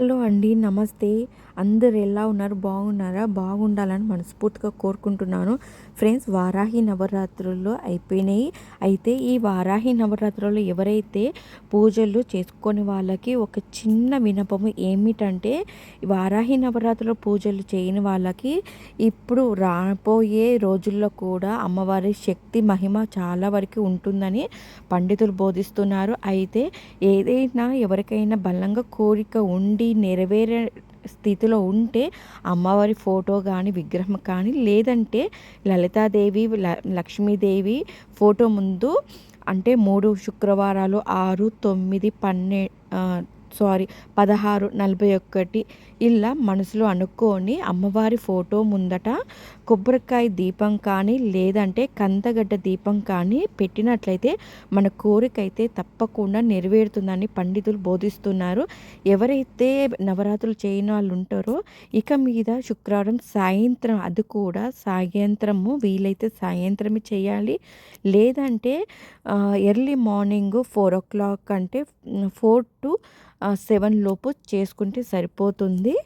Hello అండి నమస్తే. అందరు ఎలా ఉన్నారు? బాగున్నారా? బాగుండాలని మనస్ఫూర్తిగా కోరుకుంటున్నాను. ఫ్రెండ్స్ వారాహి నవరాత్రులు అయిపోయినాయి. అయితే ఈ వారాహి నవరాత్రులు ఎవరైతే పూజలు చేసుకొని వాళ్ళకి ఒక చిన్న వినపము ఏమిటంటే వారాహి నవరాత్రుల పూజలు చేయని వాళ్ళకి ఇప్పుడు రాబోయే రోజుల్లో కూడా అమ్మవారి శక్తి మహిమ చాలా వరకు ఉంటుందని పండితులు బోధిస్తున్నారు. అయితే ఏదైనా ఎవరికైనా బలంగా కోరిక ఉండి నెరవేరే స్థితిలో ఉంటే అమ్మవారి ఫోటో కానీ విగ్రహం కానీ లేదంటే లలితాదేవి లక్ష్మీదేవి ఫోటో ముందు అంటే మూడు శుక్రవారాలు ఆరు తొమ్మిది పన్నె సారీ పదహారు నలభై ఒకటి ఇలా మనసులో అనుకొని అమ్మవారి ఫోటో ముందట కొబ్బరికాయ దీపం కానీ లేదంటే కందగడ్డ దీపం కానీ పెట్టినట్లయితే మన కోరిక అయితే తప్పకుండా నెరవేరుతుందని పండితులు బోధిస్తున్నారు. ఎవరైతే నవరాత్రులు చేయని వాళ్ళు ఉంటారో ఇక మీద శుక్రవారం సాయంత్రం అది కూడా సాయంత్రము వీలైతే సాయంత్రమే చేయాలి. లేదంటే early morning four o'clock అంటే ఫోర్ టు సెవెన్ లోపు చేసుకుంటే సరిపోతుంది.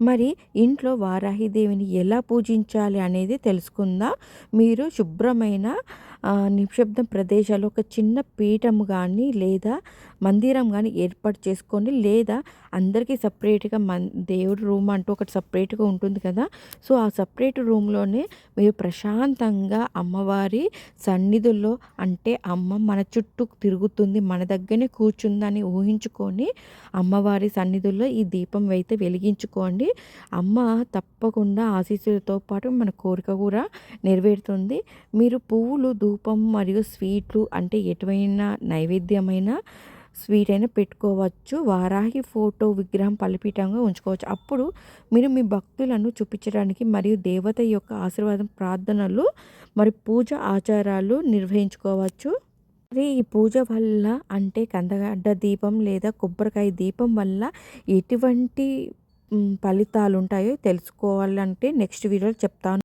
మరి ఇంట్లో వారాహిదేవిని ఎలా పూజించాలి అనేది తెలుసుకుందా. మీరు శుభ్రమైన నిశ్శబ్ద ప్రదేశాలు ఒక చిన్న పీఠము కానీ లేదా మందిరం కానీ ఏర్పాటు చేసుకొని లేదా అందరికీ సపరేట్గా మన్ దేవుడి రూమ్ అంటూ ఒకటి సపరేట్గా ఉంటుంది కదా. సో ఆ సపరేట్ రూమ్లోనే మీరు ప్రశాంతంగా అమ్మవారి సన్నిధుల్లో అంటే అమ్మ మన చుట్టూ తిరుగుతుంది మన దగ్గరనే కూర్చుందని ఊహించుకొని అమ్మవారి సన్నిధుల్లో ఈ దీపం అయితే వెలిగించుకోండి. అమ్మ తప్పకుండా ఆశీస్సులతో పాటు మన కోరిక కూడా నెరవేరుతుంది. మీరు పువ్వులు ధూపం మరియు స్వీట్లు అంటే ఎటువైనా నైవేద్యమైన స్వీట్ అయినా పెట్టుకోవచ్చు. వారాహి ఫోటో విగ్రహం పలిపీఠంగా ఉంచుకోవచ్చు. అప్పుడు మీరు మీ భక్తులను చూపించడానికి మరియు దేవత యొక్క ఆశీర్వాదం ప్రార్థనలు మరి పూజ ఆచారాలు నిర్వహించుకోవచ్చు. మరి ఈ పూజ వల్ల అంటే కందగడ్డ దీపం లేదా కొబ్బరికాయ దీపం వల్ల ఎటువంటి ఫలితాలు ఉంటాయో తెలుసుకోవాలంటే నెక్స్ట్ వీడియోలో చెప్తాను.